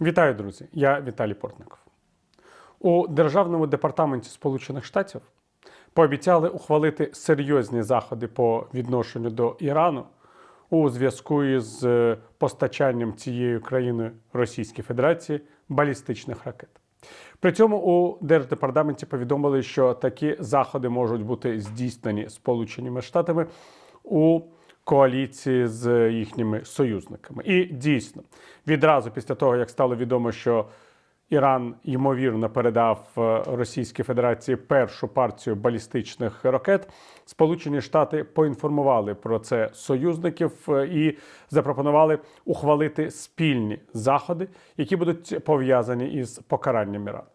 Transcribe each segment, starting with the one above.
Вітаю, друзі! Я Віталій Портников. У Державному департаменті Сполучених Штатів пообіцяли ухвалити серйозні заходи по відношенню до Ірану у зв'язку із е, постачанням цією країною Російській Федерації балістичних ракет. При цьому у Держдепартаменті повідомили, що такі заходи можуть бути здійснені Сполученими Штатами у коаліції з їхніми союзниками. І дійсно, відразу після того, як стало відомо, що Іран ймовірно передав е, Російській Федерації першу партію балістичних ракет, Сполучені Штати поінформували про це союзників е, і запропонували ухвалити спільні заходи, які будуть пов'язані із покаранням Ірану.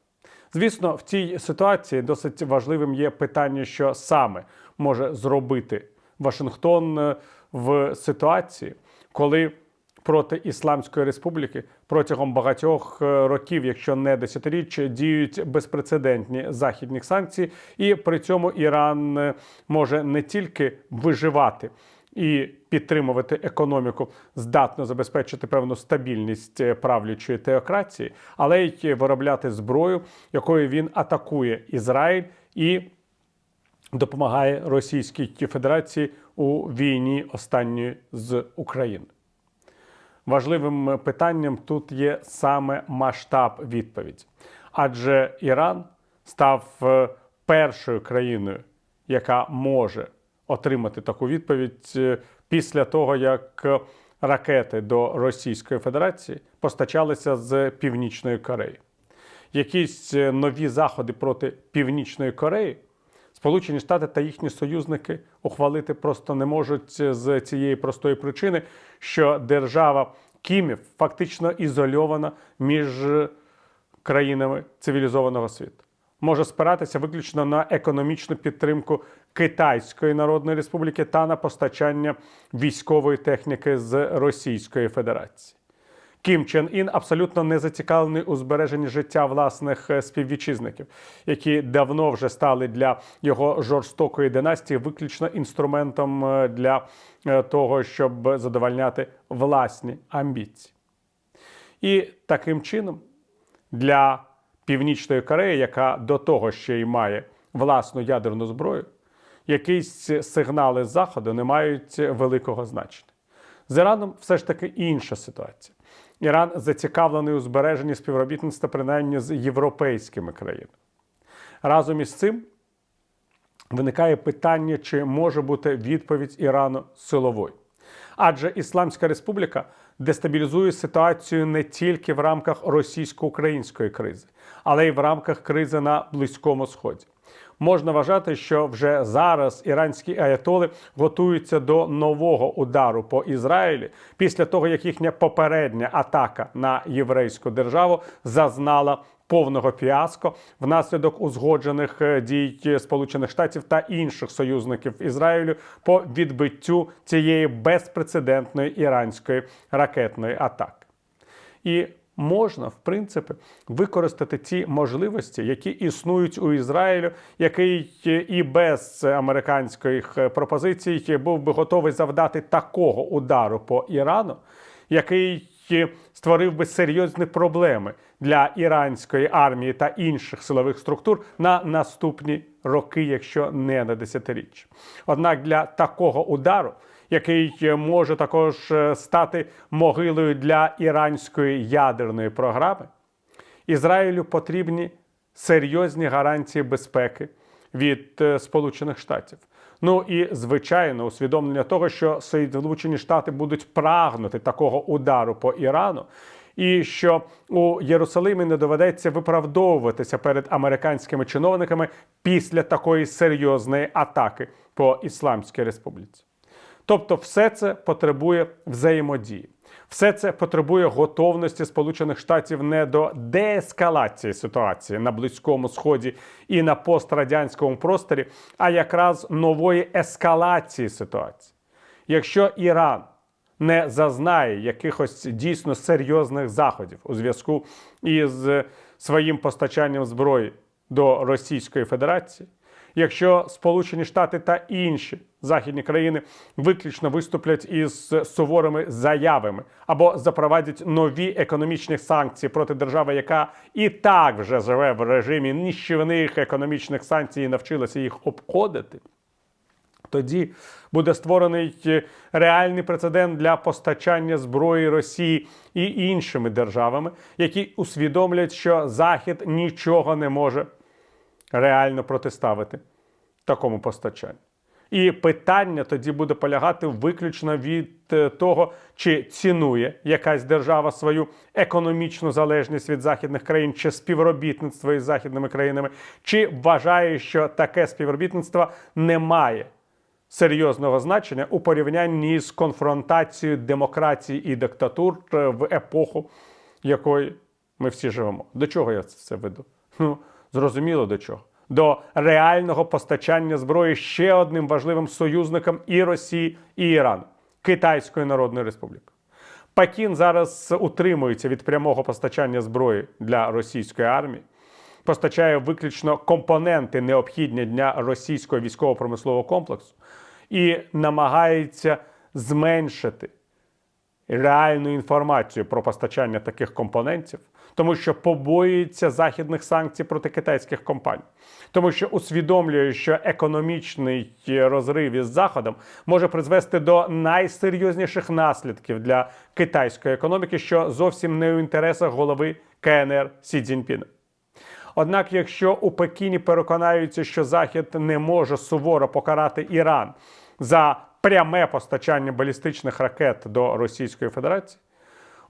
Звісно, в цій ситуації досить важливим є питання, що саме може зробити Вашингтон е, в ситуації, коли проти Ісламської республіки протягом багатьох е, років, якщо не десятиріч, діють безпрецедентні західні санкції, і при цьому Іран е, може не тільки виживати. І підтримувати економіку здатно забезпечити певну стабільність е, правлячої теократії, але й виробляти зброю, якою він атакує Ізраїль і допомагає Російській Федерації у війні останньої з Україною. Важливим питанням тут є саме масштаб відповіді, адже Іран став е, першою країною, яка може отримати таку відповідь е, після того, як ракети до Російської Федерації постачалися з Північної Кореї. Якісь е, нові заходи проти Північної Кореї Сполучені Штати та їхні союзники ухвалити просто не можуть з цієї простої причини, що держава Кімів фактично ізольована між країнами цивілізованого світу. Може спиратися виключно на економічну підтримку Китайської Народної Республіки та на постачання військової техніки з Російської Федерації. Кім Чен Ін абсолютно не зацікавлений у збереженні життя власних е, співвітчизників, які давно вже стали для його жорстокої династії виключно інструментом е, для е, того, щоб задовольняти власні амбіції. І таким чином для Північної Кореї, яка до того ще й має власну ядерну зброю, якісь сигнали заходу не мають великого значення. З Іраном все ж таки інша ситуація. Іран зацікавлений у збереженні співробітництва принаймні з європейськими країнами. Разом із цим виникає питання, чи може бути відповідь Ірану силовою. Адже Ісламська Республіка дестабілізує ситуацію не тільки в рамках російсько-української кризи, але й в рамках кризи на Близькому Сході. Можна вважати, що вже зараз іранські аятоли готуються до нового удару по Ізраїлі після того, як їхня попередня атака на єврейську державу зазнала повного фіаско внаслідок узгоджених е, дій Сполучених Штатів та інших союзників Ізраїлю по відбиттю цієї безпрецедентної іранської ракетної атаки. І можна, в принципі, використати ті можливості, які існують у Ізраїлю, який і без американських пропозицій був би готовий завдати такого удару по Ірану, який створив би серйозні проблеми для іранської армії та інших силових структур на наступні роки, якщо не на десятиріччя. Однак для такого удару який може також е, стати могилою для іранської ядерної програми, Ізраїлю потрібні серйозні гарантії безпеки від е, Сполучених Штатів. Ну і звичайно, усвідомлення того, що Сполучені Штати будуть прагнути такого удару по Ірану. І що у Єрусалимі не доведеться виправдовуватися перед американськими чиновниками після такої серйозної атаки по Ісламській Республіці. Тобто, все це потребує взаємодії. Все це потребує готовності Сполучених Штатів не до деескалації ситуації на Близькому Сході і на пострадянському просторі, а якраз нової ескалації ситуації. Якщо Іран не зазнає якихось дійсно серйозних заходів у зв'язку із своїм постачанням зброї до Російської Федерації, якщо Сполучені Штати та інші західні країни виключно виступлять із суворими заявами або запровадять нові економічні санкції проти держави, яка і так вже живе в режимі ніщівних економічних санкцій і навчилася їх обходити. Тоді буде створений е, реальний прецедент для постачання зброї Росії і іншими державами, які усвідомлять, що Захід нічого не може реально протиставити такому постачанню. І питання тоді буде полягати виключно від е, того, чи цінує якась держава свою економічну залежність від західних країн, чи співробітництво із західними країнами, чи вважає, що таке співробітництво не має серйозного значення у порівнянні з конфронтацією демократії і диктатур е, в епоху, якої ми всі живемо. До чого я це веду? Ну, зрозуміло до чого. До реального постачання зброї ще одним важливим союзникам і Росії, і Ірану Китайської Народної Республіки. Пекін зараз утримується від прямого постачання зброї для російської армії, постачає виключно компоненти, необхідні для російського військово-промислового комплексу, і намагається зменшити реальну інформацію про постачання таких компонентів, тому що побоюється західних санкцій проти китайських компаній, тому що усвідомлює, що економічний розрив із заходом може призвести до найсерйозніших наслідків для китайської економіки, що зовсім не у інтересах голови КНР Сі Цзіньпіна. Однак, якщо у Пекіні переконаються, що Захід не може суворо покарати Іран за пряме постачання балістичних ракет до Російської Федерації,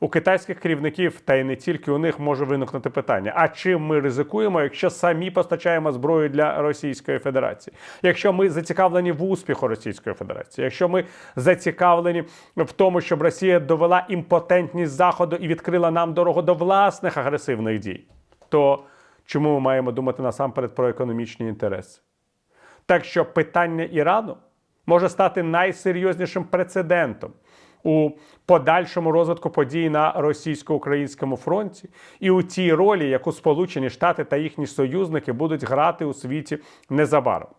у китайських керівників, та й не тільки у них може виникнути питання: а чим ми ризикуємо, якщо самі постачаємо зброю для Російської Федерації? Якщо ми зацікавлені в успіху Російської Федерації, якщо ми зацікавлені в тому, щоб Росія довела імпотентність Заходу і відкрила нам дорогу до власних агресивних дій, то чому ми маємо думати насамперед про економічні інтереси? Так що питання Ірану може стати найсерйознішим прецедентом у подальшому розвитку подій на російсько-українському фронті і у тій ролі, яку Сполучені Штати та їхні союзники будуть грати у світі незабаром.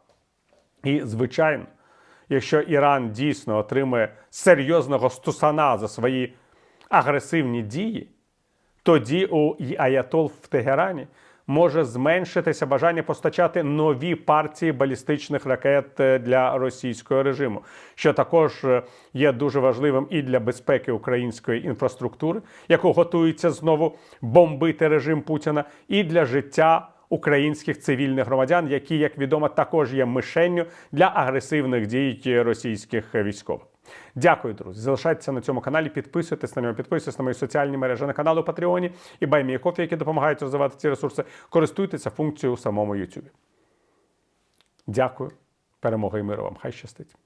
І, звичайно, якщо Іран дійсно отримує серйозного стусана за свої агресивні дії, тоді у Аятол в Тегерані може зменшитися бажання постачати нові партії балістичних ракет е, для російського режиму, що також е, є дуже важливим і для безпеки української інфраструктури, яку готується знову бомбити режим Путіна, і для життя. Українських цивільних громадян, які, як відомо, також є мишенню для агресивних дій російських військових. Дякую, друзі. Залишайтеся на цьому каналі, підписуйтесь на нього, підписуйтесь на мої соціальні мережі на канал у Патреоні і Баймієкофі, які допомагають розвивати ці ресурси. Користуйтеся функцією у самому YouTube. Дякую. Перемоги і миру вам. Хай щастить.